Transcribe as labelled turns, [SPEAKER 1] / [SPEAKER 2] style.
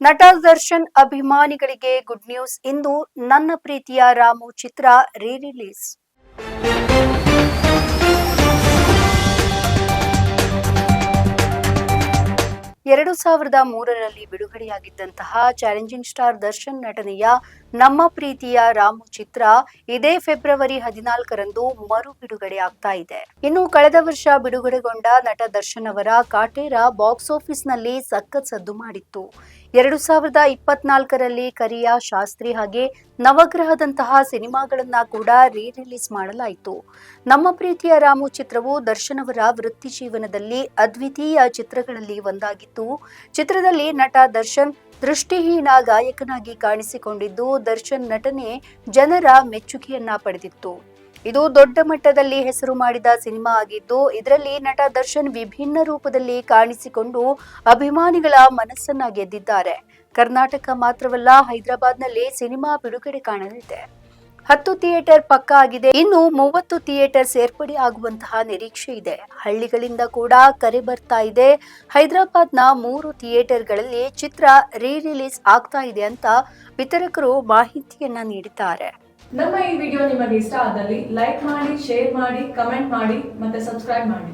[SPEAKER 1] ನಟ ದರ್ಶನ್ ಅಭಿಮಾನಿಗಳಿಗೆ good news ಇಂದು ನನ್ನ ಪ್ರೀತಿಯ ರಾಮು ಚಿತ್ರ ರೀ ರಿಲೀಸ್ ಎರಡು ಸಾವಿರದ ಮೂರರಲ್ಲಿ ಬಿಡುಗಡೆಯಾಗಿದ್ದಂತಹ ಚಾಲೆಂಜಿಂಗ್ ಸ್ಟಾರ್ ದರ್ಶನ್ ನಟನೆಯ ನಮ್ಮ ಪ್ರೀತಿಯ ರಾಮು ಚಿತ್ರ ಇದೇ ಫೆಬ್ರವರಿ ಹದಿನಾಲ್ಕರಂದು ಮರು ಬಿಡುಗಡೆ ಆಗ್ತಾ ಇದೆ. ಇನ್ನು ಕಳೆದ ವರ್ಷ ಬಿಡುಗಡೆಗೊಂಡ ನಟ ದರ್ಶನ್ ಅವರ ಕಾಟೇರ ಬಾಕ್ಸ್ ಆಫೀಸ್ನಲ್ಲಿ ಸಖತ್ ಸದ್ದು ಮಾಡಿತ್ತು. ಎರಡು ಸಾವಿರದ ಇಪ್ಪತ್ನಾಲ್ಕರಲ್ಲಿ ಕರಿಯ ಶಾಸ್ತ್ರಿ ಹಾಗೆ ನವಗ್ರಹದಂತಹ ಸಿನಿಮಾಗಳನ್ನ ಕೂಡ ರೀ ರಿಲೀಸ್ ಮಾಡಲಾಯಿತು. ನಮ್ಮ ಪ್ರೀತಿಯ ರಾಮು ಚಿತ್ರವು ದರ್ಶನ್ ಅವರ ವೃತ್ತಿ ಜೀವನದಲ್ಲಿ ಅದ್ವಿತೀಯ ಚಿತ್ರಗಳಲ್ಲಿ ಒಂದಾಗಿತ್ತು. ಚಿತ್ರದಲ್ಲಿ ನಟ ದರ್ಶನ್ ದೃಷ್ಟಿಹೀನ ಗಾಯಕನಾಗಿ ಕಾಣಿಸಿಕೊಂಡಿದ್ದು ದರ್ಶನ್ ನಟನೆ ಜನರ ಮೆಚ್ಚುಗೆಯನ್ನ ಪಡೆದಿತ್ತು. ಇದು ದೊಡ್ಡ ಮಟ್ಟದಲ್ಲಿ ಹೆಸರು ಮಾಡಿದ ಸಿನಿಮಾ ಆಗಿದ್ದು, ಇದರಲ್ಲಿ ನಟ ದರ್ಶನ್ ವಿಭಿನ್ನ ರೂಪದಲ್ಲಿ ಕಾಣಿಸಿಕೊಂಡು ಅಭಿಮಾನಿಗಳ ಮನಸ್ಸನ್ನ ಗೆದ್ದಿದ್ದಾರೆ. ಕರ್ನಾಟಕ ಮಾತ್ರವಲ್ಲ, ಹೈದರಾಬಾದ್ನಲ್ಲಿ ಸಿನಿಮಾ ಬಿಡುಗಡೆ ಕಾಣಲಿದೆ. ಹತ್ತು ಥಿಯೇಟರ್ ಪಕ್ಕ ಆಗಿದೆ. ಇನ್ನು ಮೂವತ್ತು ಥಿಯೇಟರ್ ಸೇರ್ಪಡೆ ಆಗುವಂತಹ ನಿರೀಕ್ಷೆ ಇದೆ. ಹಳ್ಳಿಗಳಿಂದ ಕೂಡ ಕರೆ ಬರ್ತಾ ಇದೆ. ಹೈದರಾಬಾದ್ನ ಮೂರು ಥಿಯೇಟರ್ಗಳಲ್ಲಿ ಚಿತ್ರ ರೀ ರಿಲೀಸ್ ಆಗ್ತಾ ಇದೆ ಅಂತ ವಿತರಕರು ಮಾಹಿತಿಯನ್ನ ನೀಡಿದ್ದಾರೆ.
[SPEAKER 2] ನಮ್ಮ ಈ ವಿಡಿಯೋ ನಿಮಗೆ ಇಷ್ಟ ಆದಲ್ಲಿ ಲೈಕ್ ಮಾಡಿ, ಶೇರ್ ಮಾಡಿ, ಕಮೆಂಟ್ ಮಾಡಿ ಮತ್ತೆ ಸಬ್ಸ್ಕ್ರೈಬ್ ಮಾಡಿ.